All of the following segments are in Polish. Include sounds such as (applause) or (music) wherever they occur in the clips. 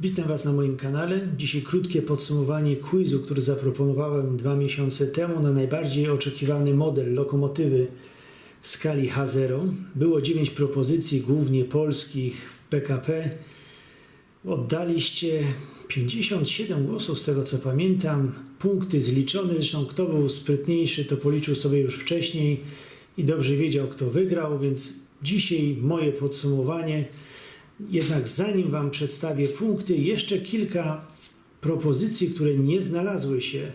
Witam Was na moim kanale. Dzisiaj krótkie podsumowanie quizu, który zaproponowałem dwa miesiące temu na najbardziej oczekiwany model lokomotywy w skali H0. Było 9 propozycji, głównie polskich w PKP. Oddaliście 57 głosów, z tego co pamiętam. Punkty zliczone, zresztą kto był sprytniejszy, to policzył sobie już wcześniej i dobrze wiedział, kto wygrał, więc dzisiaj moje podsumowanie. Jednak zanim Wam przedstawię punkty, jeszcze kilka propozycji, które nie znalazły się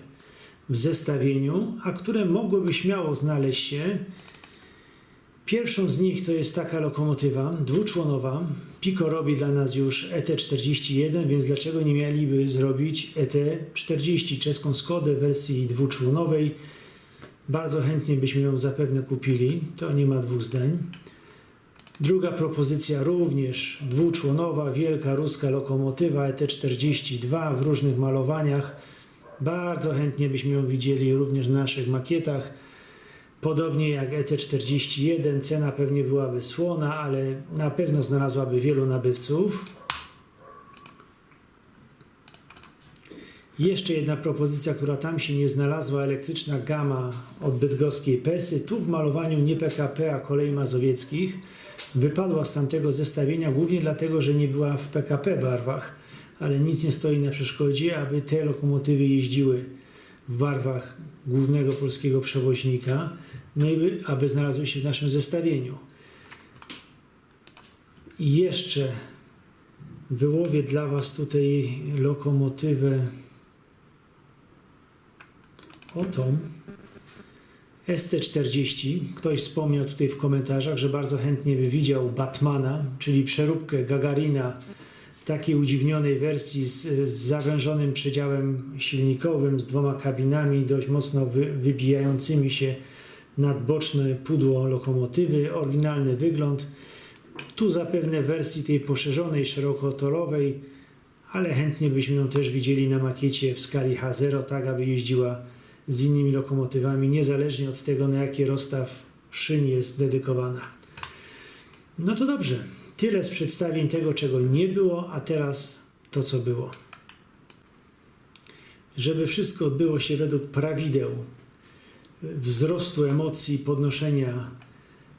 w zestawieniu, a które mogłyby śmiało znaleźć się. Pierwszą z nich to jest taka lokomotywa dwuczłonowa. Pico robi dla nas już ET41, więc dlaczego nie mieliby zrobić ET40, czeską Skodę w wersji dwuczłonowej? Bardzo chętnie byśmy ją zapewne kupili, to nie ma dwóch zdań. Druga propozycja również dwuczłonowa, wielka ruska lokomotywa ET42 w różnych malowaniach. Bardzo chętnie byśmy ją widzieli również w naszych makietach. Podobnie jak ET41, cena pewnie byłaby słona, ale na pewno znalazłaby wielu nabywców. Jeszcze jedna propozycja, która tam się nie znalazła, elektryczna gama od bydgoskiej Pesy. Tu w malowaniu nie PKP, a kolei mazowieckich. Wypadła z tamtego zestawienia głównie dlatego, że nie była w PKP barwach, ale nic nie stoi na przeszkodzie, aby te lokomotywy jeździły w barwach głównego polskiego przewoźnika, no i by- aby znalazły się w naszym zestawieniu. I jeszcze wyłowię dla Was tutaj lokomotywę o tą. ST40. Ktoś wspomniał tutaj w komentarzach, że bardzo chętnie by widział Batmana, czyli przeróbkę Gagarina w takiej udziwnionej wersji z, z zawężonym przedziałem silnikowym, z dwoma kabinami dość mocno wy, wybijającymi się nad boczne pudło lokomotywy. Oryginalny wygląd. Tu zapewne wersji tej poszerzonej, szerokotorowej, ale chętnie byśmy ją też widzieli na makiecie w skali H0, tak aby jeździła z innymi lokomotywami, niezależnie od tego, na jaki rozstaw szyn jest dedykowana. No to dobrze. Tyle z przedstawień tego, czego nie było, a teraz to, co było. Żeby wszystko odbyło się według prawideł wzrostu emocji, podnoszenia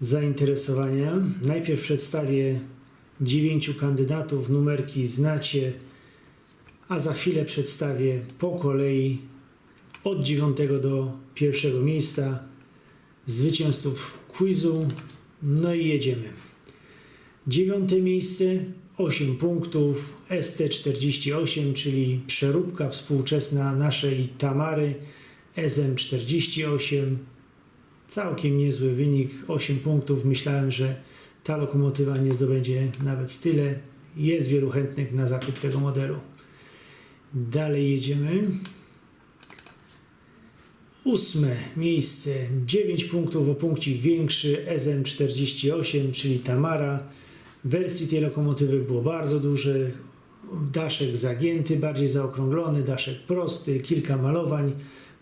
zainteresowania, najpierw przedstawię dziewięciu kandydatów, numerki znacie, a za chwilę przedstawię po kolei od 9 do pierwszego miejsca zwycięzców quizu. No i jedziemy. Dziewiąte miejsce, 8 punktów, ST48, czyli przeróbka współczesna naszej Tamary SM48. Całkiem niezły wynik, 8 punktów. Myślałem, że ta lokomotywa nie zdobędzie nawet tyle. Jest wielu chętnych na zakup tego modelu. Dalej jedziemy. Ósme miejsce, 9 punktów o punkcie większy, SM48, czyli Tamara. Wersji tej lokomotywy było bardzo duże, daszek zagięty, bardziej zaokrąglony, daszek prosty, kilka malowań.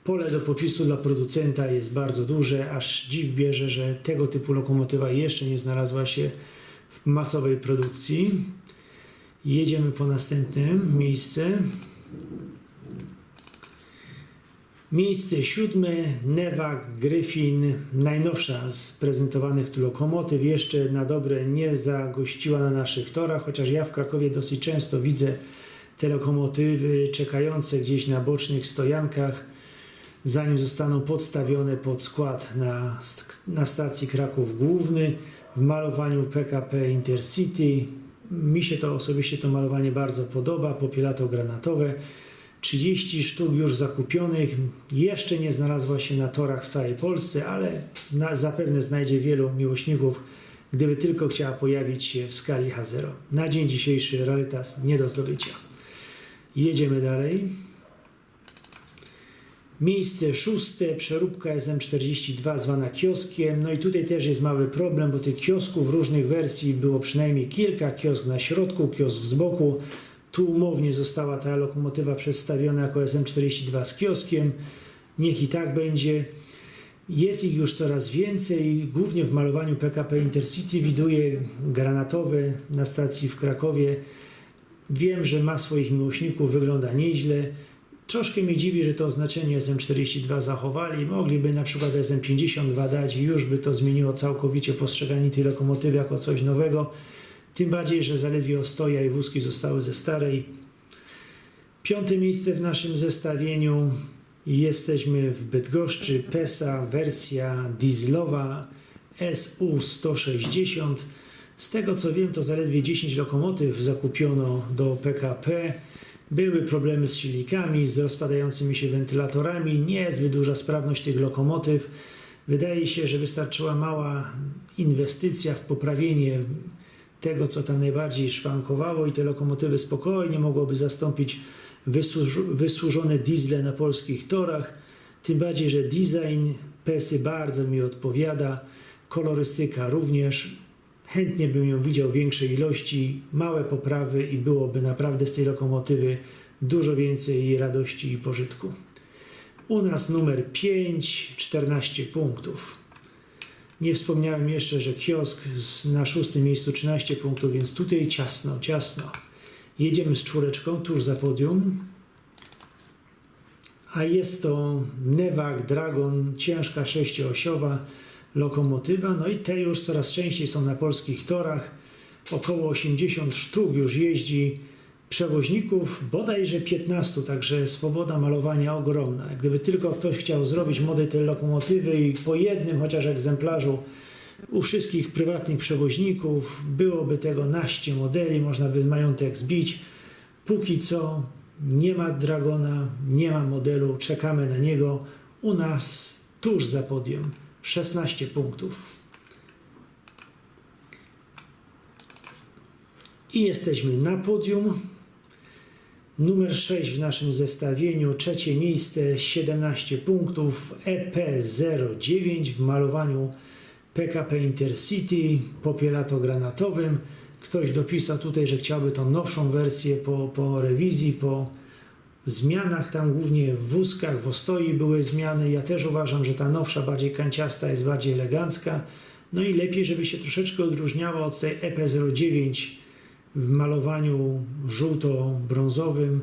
Pole do popisu dla producenta jest bardzo duże, aż dziw bierze, że tego typu lokomotywa jeszcze nie znalazła się w masowej produkcji. Jedziemy po następne miejsce. Miejsce siódme, Newak, Gryfin, najnowsza z prezentowanych tu lokomotyw, jeszcze na dobre nie zagościła na naszych torach, chociaż ja w Krakowie dosyć często widzę te lokomotywy czekające gdzieś na bocznych stojankach, zanim zostaną podstawione pod skład na, na stacji Kraków Główny w malowaniu PKP Intercity. Mi się to osobiście to malowanie bardzo podoba, popielato-granatowe. 30 sztuk już zakupionych. Jeszcze nie znalazła się na torach w całej Polsce, ale na, zapewne znajdzie wielu miłośników, gdyby tylko chciała pojawić się w skali H0. Na dzień dzisiejszy rarytas nie do zdobycia. Jedziemy dalej. Miejsce szóste, przeróbka SM42 zwana kioskiem. No i tutaj też jest mały problem, bo tych kiosków różnych wersji było przynajmniej kilka. Kiosk na środku, kiosk z boku. Tu umownie została ta lokomotywa przedstawiona jako SM42 z kioskiem. Niech i tak będzie. Jest ich już coraz więcej, głównie w malowaniu PKP Intercity widuję granatowe na stacji w Krakowie. Wiem, że ma swoich miłośników, wygląda nieźle. Troszkę mnie dziwi, że to oznaczenie SM42 zachowali. Mogliby na przykład SM52 dać i już by to zmieniło całkowicie postrzeganie tej lokomotywy jako coś nowego. Tym bardziej, że zaledwie ostoja i wózki zostały ze starej. Piąte miejsce w naszym zestawieniu. Jesteśmy w Bydgoszczy. PESA, wersja dieslowa SU160. Z tego co wiem, to zaledwie 10 lokomotyw zakupiono do PKP. Były problemy z silnikami, z rozpadającymi się wentylatorami, niezbyt duża sprawność tych lokomotyw. Wydaje się, że wystarczyła mała inwestycja w poprawienie tego, co tam najbardziej szwankowało i te lokomotywy spokojnie mogłoby zastąpić wysłuż- wysłużone diesle na polskich torach. Tym bardziej, że design PESy bardzo mi odpowiada, kolorystyka również. Chętnie bym ją widział w większej ilości, małe poprawy i byłoby naprawdę z tej lokomotywy dużo więcej radości i pożytku. U nas numer 5, 14 punktów. Nie wspomniałem jeszcze, że kiosk na szóstym miejscu 13 punktów, więc tutaj ciasno, ciasno. Jedziemy z czwóreczką tuż za podium. A jest to Nevak Dragon, ciężka sześcioosiowa lokomotywa. No i te już coraz częściej są na polskich torach. Około 80 sztuk już jeździ przewoźników, bodajże 15, także swoboda malowania ogromna. Gdyby tylko ktoś chciał zrobić model tej lokomotywy i po jednym chociaż egzemplarzu u wszystkich prywatnych przewoźników byłoby tego naście modeli, można by majątek zbić. Póki co nie ma Dragona, nie ma modelu, czekamy na niego. U nas tuż za podium 16 punktów. I jesteśmy na podium. Numer 6 w naszym zestawieniu, trzecie miejsce, 17 punktów, E EP09 w malowaniu PKP Intercity, popielato-granatowym. Ktoś dopisał tutaj, że chciałby tą nowszą wersję po, po rewizji, po zmianach, tam głównie w wózkach, w ostoi były zmiany. Ja też uważam, że ta nowsza, bardziej kanciasta jest bardziej elegancka. No i lepiej, żeby się troszeczkę odróżniała od tej E EP09 w malowaniu żółto-brązowym.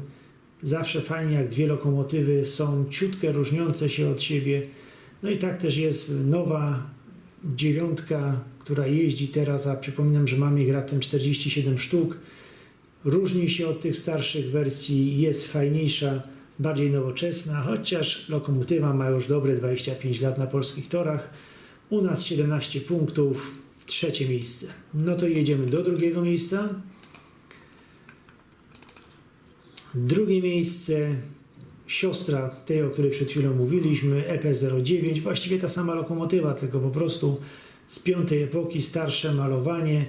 Zawsze fajnie, jak dwie lokomotywy są ciutkę różniące się od siebie. No i tak też jest nowa dziewiątka, która jeździ teraz, a przypominam, że mamy ich raptem 47 sztuk. Różni się od tych starszych wersji, jest fajniejsza, bardziej nowoczesna, chociaż lokomotywa ma już dobre 25 lat na polskich torach. U nas 17 punktów, trzecie miejsce. No to jedziemy do drugiego miejsca. Drugie miejsce, siostra tej, o której przed chwilą mówiliśmy, EP09, właściwie ta sama lokomotywa, tylko po prostu z piątej epoki, starsze malowanie,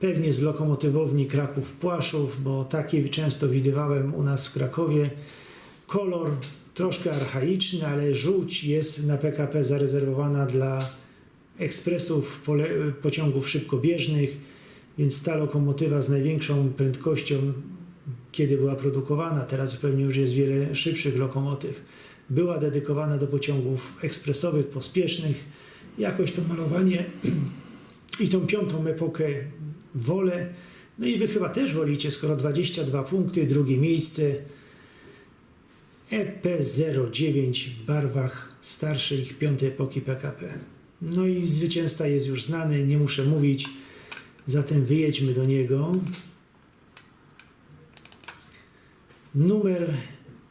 pewnie z lokomotywowni Kraków-Płaszów, bo takie często widywałem u nas w Krakowie. Kolor troszkę archaiczny, ale żółć jest na PKP zarezerwowana dla ekspresów pociągów szybkobieżnych, więc ta lokomotywa z największą prędkością kiedy była produkowana, teraz pewnie już jest wiele szybszych lokomotyw, była dedykowana do pociągów ekspresowych, pospiesznych. Jakoś to malowanie (clears throat) i tą piątą epokę wolę. No i wy chyba też wolicie, skoro 22 punkty, drugie miejsce. E EP09 w barwach starszych piątej epoki PKP. No i zwycięzca jest już znany, nie muszę mówić, zatem wyjedźmy do niego. Numer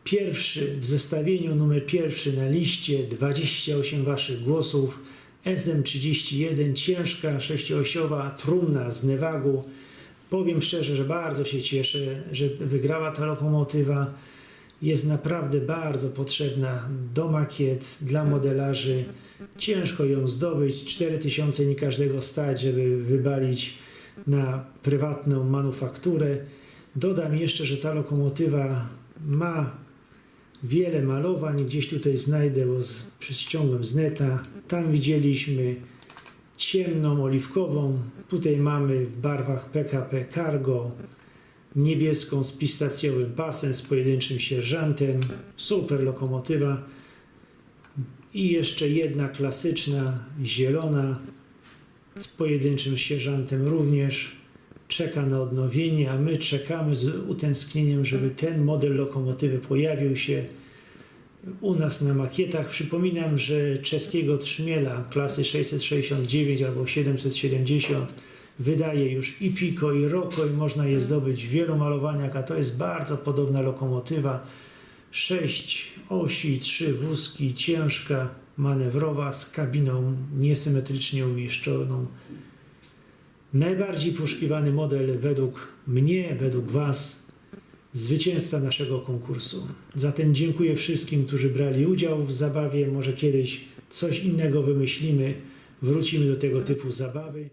pierwszy w zestawieniu, numer pierwszy na liście, 28 Waszych głosów. SM31, ciężka, sześciosiowa trumna z Nevagu. Powiem szczerze, że bardzo się cieszę, że wygrała ta lokomotywa. Jest naprawdę bardzo potrzebna do makiet, dla modelarzy. Ciężko ją zdobyć. 4000 nie każdego stać, żeby wybalić na prywatną manufakturę. Dodam jeszcze, że ta lokomotywa ma wiele malowań. Gdzieś tutaj znajdę, bo z, ściągłem z neta. Tam widzieliśmy ciemną, oliwkową. Tutaj mamy w barwach PKP Cargo niebieską z pistacjowym pasem, z pojedynczym sierżantem. Super lokomotywa. I jeszcze jedna klasyczna, zielona, z pojedynczym sierżantem również. Czeka na odnowienie, a my czekamy z utęsknieniem, żeby ten model lokomotywy pojawił się u nas na makietach. Przypominam, że czeskiego trzmiela klasy 669 albo 770 wydaje już i Pico, i Rocco, i można je zdobyć w wielu malowaniach, a to jest bardzo podobna lokomotywa. Sześć osi, trzy wózki, ciężka, manewrowa, z kabiną niesymetrycznie umieszczoną. Najbardziej poszukiwany model według mnie, według Was, zwycięzca naszego konkursu. Zatem dziękuję wszystkim, którzy brali udział w zabawie. Może kiedyś coś innego wymyślimy, wrócimy do tego typu zabawy.